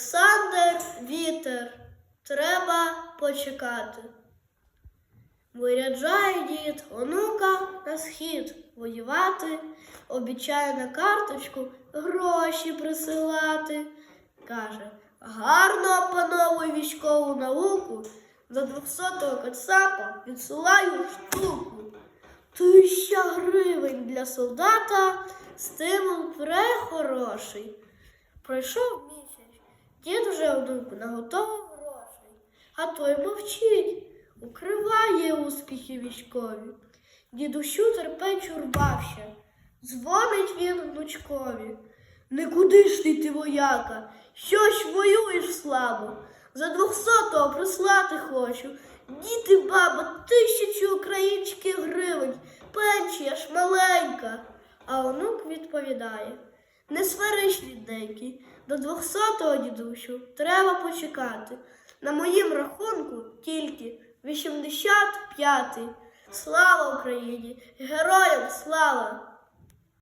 Олександр Вітер. Треба почекати. Виряджає дід онука на схід воювати, обіцяє на карточку гроші присилати. Каже, гарно опановуй військову науку, за 200-го кацапа відсилаю штуку. Тисяча гривень для солдата, стимул прехороший. Пройшов місяць, дід уже онуку наготовив грошей, а той мовчить, укриває успіхи військові. Дідусю терпець урвався, дзвонить він внучкові. Не куди ж ти, ти вояка, щось воюєш слабо. За двохсотого прислати хочу. Діти, баба, тисячу українських гривень, пенсія ж маленька. А онук відповідає. Не свариш, рідненький, до двохсотого дідусю треба почекати. На моїм рахунку тільки 85-й. Слава Україні! Героям слава!